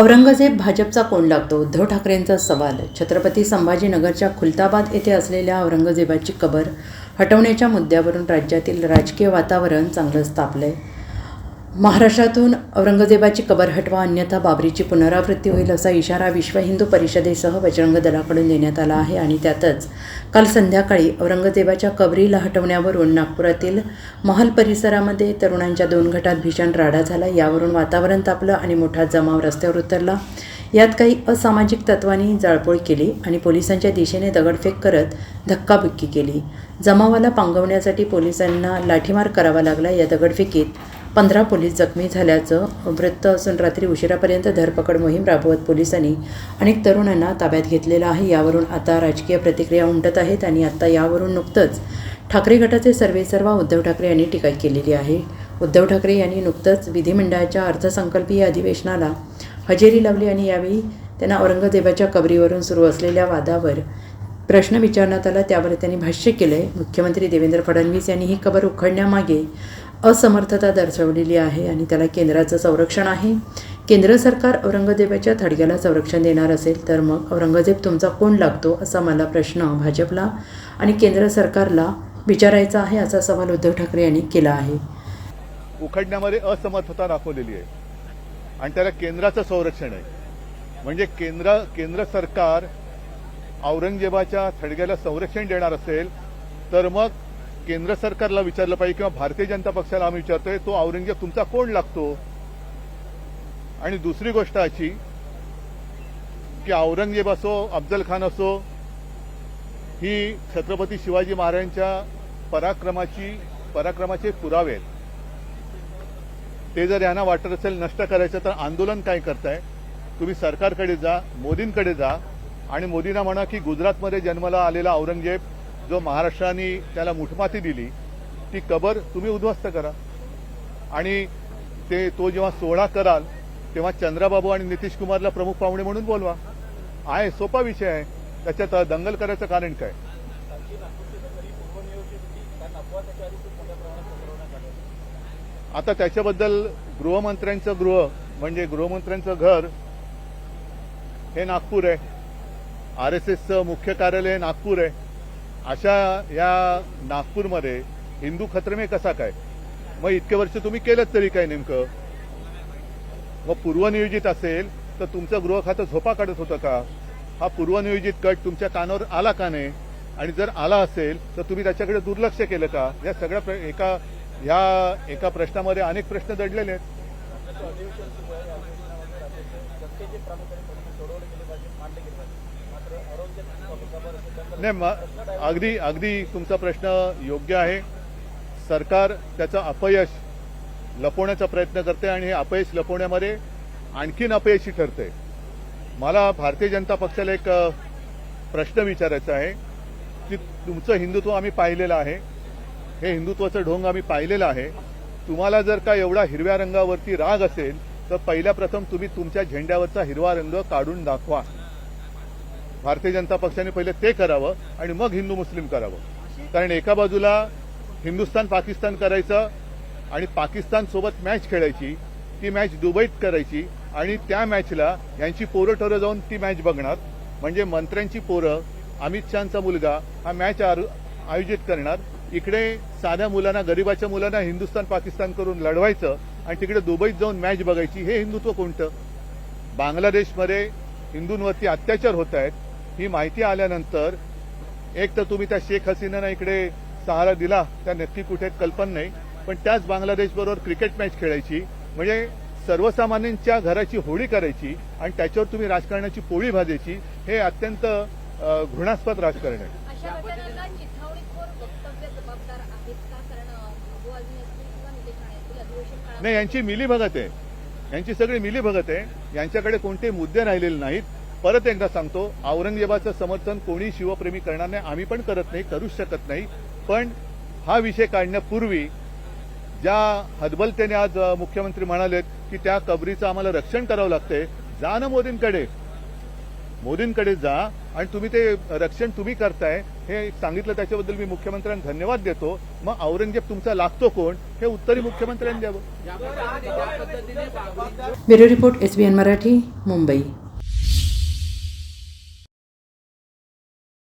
औरंगजेब भाजपचा कोण लागतो? उद्धव ठाकरेंचा सवाल. छत्रपती संभाजीनगरच्या खुलताबाद येथे असलेल्या औरंगजेबाची कबर हटवण्याच्या मुद्द्यावरून राज्यातील राजकीय वातावरण चांगलंच आहे महाराष्ट्रातून औरंगजेबाची कबर हटवा अन्यथा बाबरीची पुनरावृत्ती होईल असा इशारा विश्व हिंदू परिषदेसह बजरंग दलाकडून देण्यात आला आहे आणि त्यातच काल संध्याकाळी औरंगजेबाच्या कबरीला हटवण्यावरून नागपुरातील महल परिसरामध्ये तरुणांच्या दोन गटात भीषण राडा झाला. यावरून वातावरण तापलं आणि मोठा जमाव रस्त्यावर उतरला. यात काही असामाजिक तत्वांनी जाळपोळ केली आणि पोलिसांच्या दिशेने दगडफेक करत धक्काबुक्की केली. जमावाला पांगवण्यासाठी पोलिसांना लाठीमार करावा लागला. या दगडफेकीत पंधरा पोलीस जखमी झाल्याचं वृत्त असून रात्री उशिरापर्यंत धरपकड मोहीम राबवत पोलिसांनी अनेक तरुणांना ताब्यात घेतलेलं आहे. यावरून आता राजकीय प्रतिक्रिया उमटत आहेत आणि आता यावरून नुकतंच ठाकरे गटाचे सर्वेसर्वा उद्धव ठाकरे यांनी टीका केलेली आहे. उद्धव ठाकरे यांनी नुकतंच विधिमंडळाच्या अर्थसंकल्पीय अधिवेशनाला हजेरी लावली आणि यावेळी त्यांना औरंगजेबाच्या कबरीवरून सुरू असलेल्या वादावर प्रश्न विचारण्यात आला. त्यावर त्यांनी भाष्य केलंय. मुख्यमंत्री देवेंद्र फडणवीस यांनी ही कबर उखडण्यामागे असमर्थता दर्शवलेली आहे आणि त्याला केंद्राचं संरक्षण आहे. केंद्र सरकार औरंगजेबाच्या थडग्याला संरक्षण देणार असेल तर मग औरंगजेब तुमचा कोण लागतो असा मला प्रश्न भाजपला आणि केंद्र सरकारला विचारायचा आहे असा सवाल उद्धव ठाकरे यांनी केला आहे. उखडण्यामध्ये असमर्थता दाखवलेली आहे आणि त्याला केंद्राचं संरक्षण आहे. म्हणजे केंद्र केंद्र सरकार औरंगजेबाच्या थडग्याला संरक्षण देणार असेल तर मग केंद्र सरकारला विचारलं पाहिजे किंवा भारतीय जनता पक्षाला आम्ही विचारतोय तो औरंगजेब तुमचा कोण लागतो? आणि दुसरी गोष्ट अशी की औरंगजेब असो अफजल खान असो ही छत्रपती शिवाजी महाराजांच्या पराक्रमाची पराक्रमाचे पुरावे आहेत. ते जर यांना वाटत असेल नष्ट करायचं तर आंदोलन काय करताय? तुम्ही सरकारकडे जा मोदींकडे जा. आणि मोदींना म्हणा की गुजरातमध्ये जन्माला आलेला औरंगजेब जो महाराष्ट्राने त्याला मुठमाती दिली ती कबर तुम्ही उद्ध्वस्त करा. आणि ते तो जेव्हा सोहळा कराल तेव्हा चंद्राबाबू आणि नितीश कुमारला प्रमुख पाहुणे म्हणून बोलवा. आहे सोपा विषय आहे. त्याच्यात दंगल करायचं कारण काय? आता त्याच्याबद्दल गृहमंत्र्यांचं गृह म्हणजे गृहमंत्र्यांचं घर हे नागपूर आहे. आर एस एसचं मुख्य कार्यालय नागपूर आहे. अशा या नागपूरमध्ये हिंदू खत्रमे कसा काय? मग इतके वर्ष तुम्ही केलंच तरी काय नेमकं? मग पूर्वनियोजित असेल तर तुमचं गृह खातं झोपा काढत होतं का? हा पूर्वनियोजित कट तुमच्या कानावर आला का नाही? आणि जर आला असेल तर तुम्ही त्याच्याकडे दुर्लक्ष केलं का? या सगळ्या प्र- एका या एका प्रश्नामध्ये अनेक प्रश्न दडलेले आहेत. नाही अगदी अगदी तुमचा प्रश्न योग्य आहे. सरकार त्याचं अपयश लपवण्याचा प्रयत्न करते आणि हे अपयश लपवण्यामध्ये आणखीन अपयशी ठरते. मला भारतीय जनता पक्षाला एक प्रश्न विचारायचा आहे की तुमचं हिंदुत्व आम्ही पाहिलेलं आहे. हे हिंदुत्वाचं ढोंग आम्ही पाहिलेलं आहे. तुम्हाला जर का एवढा हिरव्या रंगावरती राग असेल तर पहिल्या प्रथम तुम्ही तुमच्या झेंड्यावरचा हिरवा रंग काढून दाखवा. भारतीय जनता पक्षाने पहिले ते करावं आणि मग हिंदू मुस्लिम करावं. कारण एका बाजूला हिंदुस्थान पाकिस्तान करायचं आणि पाकिस्तान सोबत मॅच खेळायची ती मॅच दुबईत करायची आणि त्या मॅचला यांची पोरं ठरं जाऊन ती मॅच बघणार. म्हणजे मंत्र्यांची पोरं अमित शहाचा मुलगा हा मॅच आयोजित करणार. इकडे साध्या मुलांना गरिबाच्या मुलांना हिंदुस्थान पाकिस्तान करून लढवायचं आणि तिकडे दुबईत जाऊन मॅच बघायची हे हिंदुत्व कोणतं? बांगलादेशमध्ये हिंदूंवरती अत्याचार होत आहेत. ही माहिती आल्यानंतर एक तर तुम्ही त्या शेख हसीनांना इकडे सहारा दिला त्या नक्की कुठे कल्पना नाही. पण त्याच बांगलादेश बरोबर क्रिकेट मॅच खेळायची म्हणजे सर्वसामान्यांच्या घराची होळी करायची आणि त्याच्यावर तुम्ही राजकारणाची पोळी भाजायची हे अत्यंत घृणास्पद राजकारण आहे. नाही यांची मिलीभगत आहे. यांची सगळी मिलीभगत आहे. यांच्याकडे कोणते मुद्दे राहिलेले नाहीत. परत एकदा सांगतो औरंगजेबाचं समर्थन कोणी शिवप्रेमी करणार नाही आम्ही पण करत नाही करूच शकत नाही. पण हा विषय काढण्यापूर्वी ज्या हदबलतेने आज मुख्यमंत्री म्हणालेत की त्या कबरीचं आम्हाला रक्षण करावं लागतंय जा ना मोदींकडे. मोदींकडे जा आणि तुम्ही ते रक्षण तुम्ही करताय हे सांगितलं त्याच्याबद्दल मी मुख्यमंत्र्यांना धन्यवाद देतो. मग औरंगजेब तुमचा लागतो कोण? हे उत्तरही मुख्यमंत्र्यांनी द्यावं. Bureau report SBN Marathi Mumbai.